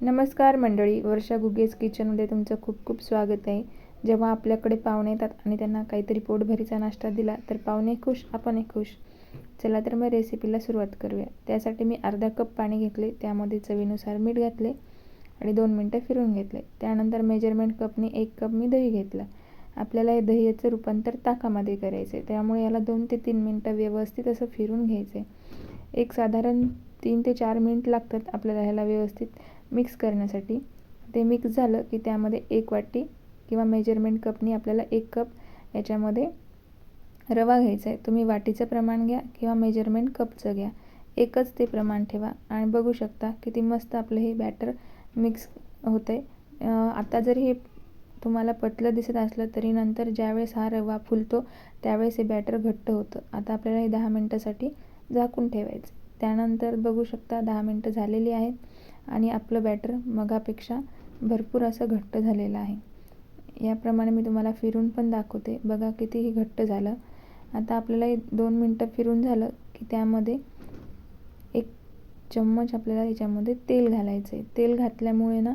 नमस्कार मंडळी वर्षा गुगेज किचनमध्ये तुमचं खूप खूप स्वागत आहे. जेव्हा आपल्याकडे पाहुणे येतात आणि त्यांना काहीतरी पोटभरीचा नाश्ता दिला तर पाहुणे खुश आपणही खुश. चला तर मग रेसिपीला सुरुवात करूया. त्यासाठी मी अर्धा कप पाणी घेतले त्यामध्ये चवीनुसार मीठ घातले आणि दोन मिनटं फिरून घेतले. त्यानंतर मेजरमेंट कपने एक कप मी दही घेतलं. आपल्याला हे दह्याचं रूपांतर ताकामध्ये करायचं आहे त्यामुळे याला दोन ते तीन मिनटं व्यवस्थित असं फिरून घ्यायचं आहे एक साधारण तीन ते चार मिनिट लागतात आपल्याला ह्याला व्यवस्थित मिक्स करण्यासाठी. ते मिक्स झालं की त्यामध्ये एक वाटी किंवा मेजरमेंट कपनी आपल्याला एक कप याच्यामध्ये रवा घ्यायचा आहे. तुम्ही वाटीचं प्रमाण घ्या किंवा मेजरमेंट कपचं घ्या. एकच ते प्रमाण ठेवा आणि बघू शकता किती मस्त आपलं हे बॅटर मिक्स होतं आहे आता जर हे तुम्हाला पतलं दिसत असलं तरी नंतर ज्यावेळेस हा रवा फुलतो त्यावेळेस हे बॅटर घट्ट होतं. आता आपल्याला हे दहा मिनटासाठी झाकून ठेवायचं त्यानंतर बघू शकता दहा मिनटं झालेली आहेत. आणि आपलं बॅटर मगापेक्षा भरपूर असं घट्ट झालेलं आहे. याप्रमाणे मी तुम्हाला फिरून पण दाखवते. बघा कितीही घट्ट झालं. आता आपल्याला दोन मिनटं फिरून झालं की त्यामध्ये एक चम्मच आपल्याला याच्यामध्ये तेल घालायचं आहे तेल घातल्यामुळे ना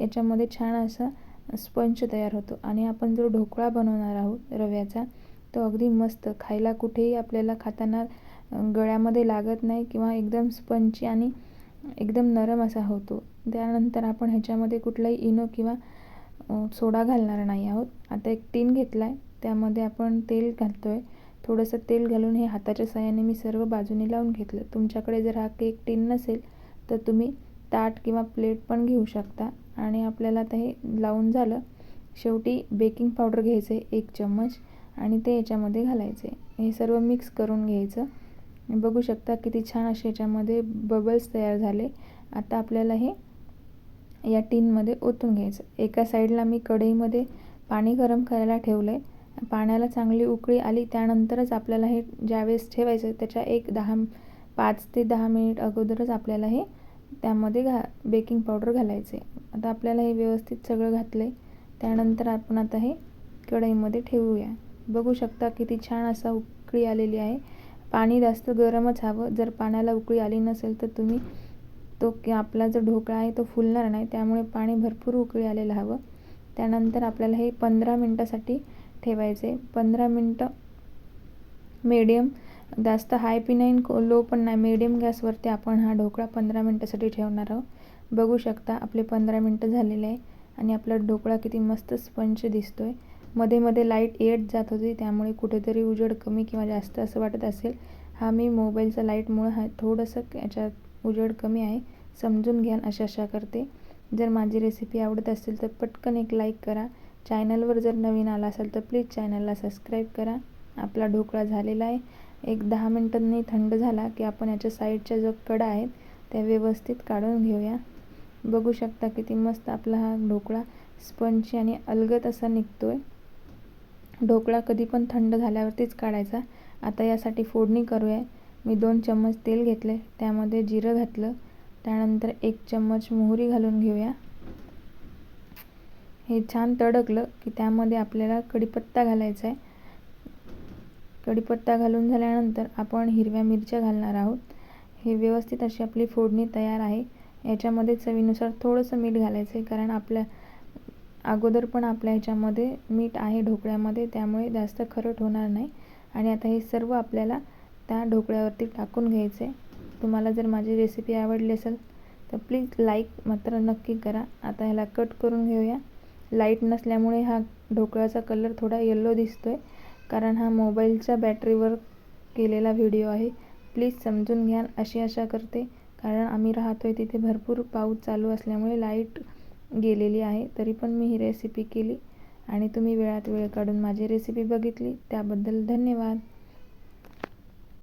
याच्यामध्ये छान असा स्पंज तयार होतो. आणि आपण जो ढोकळा बनवणार आहोत रव्याचा तो अगदी मस्त. खायला कुठेही आपल्याला खाताना गळ्यामध्ये लागत नाही किंवा एकदम स्पंची आणि एकदम नरम असा होतो. त्यानंतर आपण ह्याच्यामध्ये कुठलाही इनो किंवा सोडा घालणार नाही आहोत. आता एक टीन घेतला आहे त्यामध्ये आपण तेल घालतो आहे थोडंसं तेल घालून हे हाताच्या साह्याने मी सर्व बाजूने लावून घेतलं. तुमच्याकडे जर हा केक टीन नसेल तर तुम्ही ताट किंवा प्लेट पण घेऊ शकता. आणि आपल्याला आता हे लावून झालं. शेवटी बेकिंग पावडर घ्यायचं आहे एक चम्मच आणि ते याच्यामध्ये घालायचं. आहे हे सर्व मिक्स करून घ्यायचं. बघू शकता किती छान असे याच्यामध्ये बबल्स तयार झाले. आता आपल्याला हे या टीनमध्ये ओतून घ्यायचं. एका साईडला मी कढईमध्ये पाणी गरम करायला ठेवलं आहे पाण्याला चांगली उकळी आली त्यानंतरच आपल्याला हे ज्यावेळेस ठेवायचं त्याच्या एक दहा पाच ते दहा मिनिट अगोदरच आपल्याला हे त्यामध्ये घा बेकिंग पावडर घालायचे आता आपल्याला हे व्यवस्थित सगळं घातलं आहे त्यानंतर आपण आता हे कढईमध्ये ठेवूया. बघू शकता किती छान असा उकळी आलेली आहे. पाणी जास्त गरमच हवं. जर पाण्याला उकळी आली नसेल तर तुम्ही तो की आपला जो ढोकळा आहे तो फुलणार नाही. त्यामुळे पाणी भरपूर उकळी आलेलं हवं. त्यानंतर आपल्याला हे पंधरा मिनटासाठी ठेवायचे. आहे पंधरा मिनटं मीडियम जास्त हाय पी नाही लो पण नाही. मीडियम गॅसवरती आपण हा ढोकळा पंधरा मिनटासाठी ठेवणार आहोत. बघू शकता आपले पंधरा मिनटं झालेले आहे आणि आपला ढोकळा किती मस्त स्पंच दिसतो आहे मध्ये मध्ये लाइट येत जात होती. त्यामुळे कुठेतरी उजेड कमी किंवा जास्त असं वाटत असेल. हा मी मोबाईलचा लाईटमुळं हा थोडंसं याच्यात उजेड कमी आहे. समजून घ्या अशा अशा करते. जर माझी रेसिपी आवडत असेल तर पटकन एक लाईक करा. चॅनलवर जर नवीन आला असेल तर प्लीज चॅनलला सबस्क्राईब करा. आपला ढोकळा झालेला आहे. एक दहा मिनटांनी थंड झाला की आपण याच्या साईडच्या जो कडा आहेत त्या व्यवस्थित काढून घेऊया. बघू शकता किती मस्त आपला हा ढोकळा स्पंजी आणि अलगत असा निघतो आहे ढोकळा कधी पण थंड झाल्यावरतीच काढायचा. आता यासाठी फोडणी करूया. मी दोन चम्मच तेल घेतले त्यामध्ये जिरं घातलं. त्यानंतर एक चम्मच मोहरी घालून घेऊया. हे छान तडकलं की त्यामध्ये आपल्याला कढीपत्ता घालायचा आहे कढीपत्ता घालून झाल्यानंतर आपण हिरव्या मिरच्या घालणार आहोत. हे व्यवस्थित अशी आपली फोडणी तयार आहे. याच्यामध्ये चवीनुसार थोडंसं मीठ घालायचं आहे कारण आपल्या अगोदर पण आपल्या ह्याच्यामध्ये मीठ आहे ढोकळ्यामध्ये त्यामुळे जास्त खरट होणार नाही. आणि आता हे सर्व आपल्याला त्या ढोकळ्यावरती टाकून घ्यायचं आहे तुम्हाला जर माझी रेसिपी आवडली असेल तर प्लीज लाईक मात्र नक्की करा. आता ह्याला कट करून घेऊया. लाइट नसल्यामुळे हा ढोकळ्याचा कलर थोडा येल्लो दिसतो आहे कारण हा मोबाईलच्या बॅटरीवर केलेला व्हिडिओ आहे. प्लीज समजून घ्या. अशी आशा करते. कारण आम्ही राहतो आहे तिथे भरपूर पाऊस चालू असल्यामुळे लाइट गेलेली आहे तरी पण मी ही रेसिपी केली आणि तुम्ही वेळात वेळ काढून माझी रेसिपी बघितली. त्याबद्दल धन्यवाद.